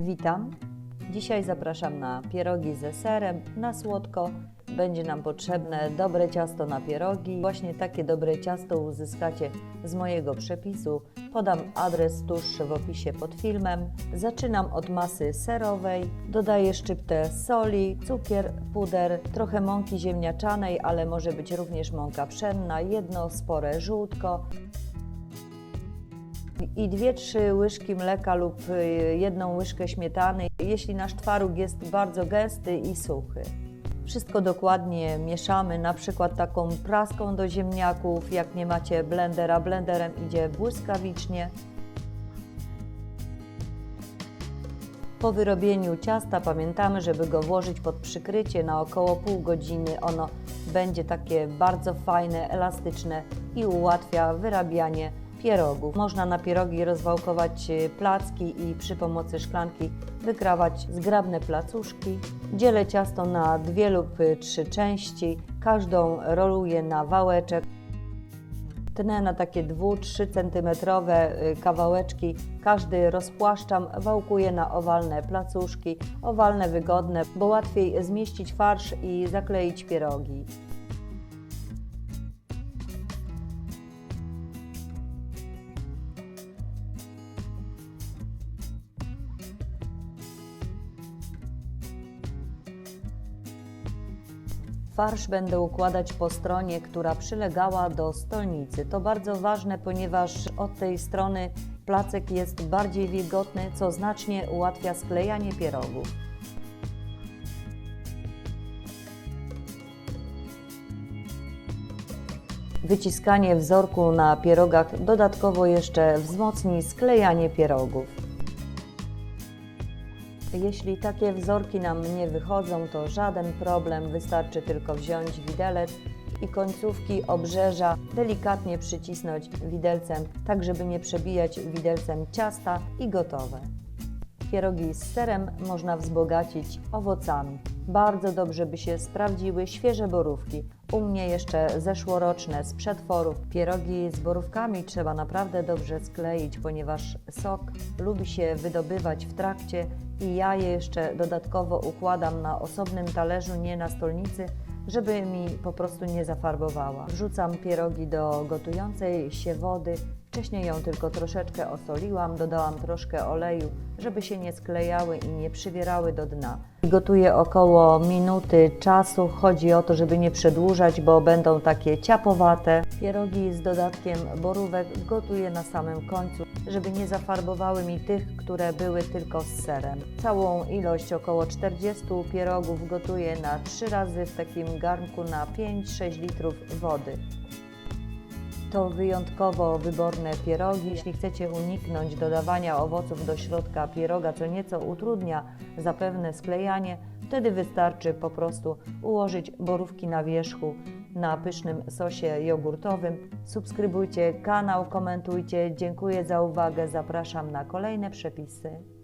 Witam. Dzisiaj zapraszam na pierogi ze serem, na słodko. Będzie nam potrzebne dobre ciasto na pierogi. Właśnie takie dobre ciasto uzyskacie z mojego przepisu. Podam adres tuż w opisie pod filmem. Zaczynam od masy serowej. Dodaję szczyptę soli, cukier, puder, trochę mąki ziemniaczanej, ale może być również mąka pszenna, jedno spore żółtko, i 2-3 łyżki mleka lub y, jedną łyżkę śmietany, jeśli nasz twaróg jest bardzo gęsty i suchy. Wszystko dokładnie mieszamy, na przykład taką praską do ziemniaków, jak nie macie blendera, blenderem idzie błyskawicznie. Po wyrobieniu ciasta pamiętamy, żeby go włożyć pod przykrycie na około pół godziny. Ono będzie takie bardzo fajne, elastyczne i ułatwia wyrabianie pierogów. Można na pierogi rozwałkować y, placki i przy pomocy szklanki wykrawać zgrabne placuszki. Dzielę ciasto na dwie lub y, trzy części. Każdą roluję na wałeczek. Tnę na takie 2-3 cm kawałeczki. Każdy rozpłaszczam, wałkuję na owalne placuszki, owalne wygodne, bo łatwiej zmieścić farsz i zakleić pierogi. Farsz będę układać po stronie, która przylegała do stolnicy. To bardzo ważne, ponieważ od tej strony placek jest bardziej wilgotny, co znacznie ułatwia sklejanie pierogów. Wyciskanie wzorku na pierogach dodatkowo jeszcze wzmocni sklejanie pierogów. Jeśli takie wzorki nam nie wychodzą, to żaden problem, wystarczy tylko wziąć widelec i końcówki obrzeża delikatnie przycisnąć widelcem, tak żeby nie przebijać widelcem ciasta i gotowe. Pierogi z serem można wzbogacić owocami. Bardzo dobrze by się sprawdziły świeże borówki. U mnie jeszcze zeszłoroczne z przetworów. Pierogi z borówkami trzeba naprawdę dobrze skleić, ponieważ sok lubi się wydobywać w trakcie i ja je jeszcze dodatkowo układam na osobnym talerzu, nie na stolnicy, żeby mi po prostu nie zafarbowała. Wrzucam pierogi do gotującej się wody. Wcześniej ją tylko troszeczkę osoliłam, dodałam troszkę oleju, żeby się nie sklejały i nie przywierały do dna. Gotuję około minuty czasu. Chodzi o to, żeby nie przedłużać, bo będą takie ciapowate. Pierogi z dodatkiem borówek gotuję na samym końcu, żeby nie zafarbowały mi tych, które były tylko z serem. Całą ilość około 40 pierogów gotuję na 3 razy w takim garnku na 5-6 litrów wody. To wyjątkowo wyborne pierogi. Jeśli chcecie uniknąć dodawania owoców do środka pieroga, co nieco utrudnia zapewne sklejanie, wtedy wystarczy po prostu ułożyć borówki na wierzchu na pysznym sosie jogurtowym. Subskrybujcie kanał, komentujcie. Dziękuję za uwagę. Zapraszam na kolejne przepisy.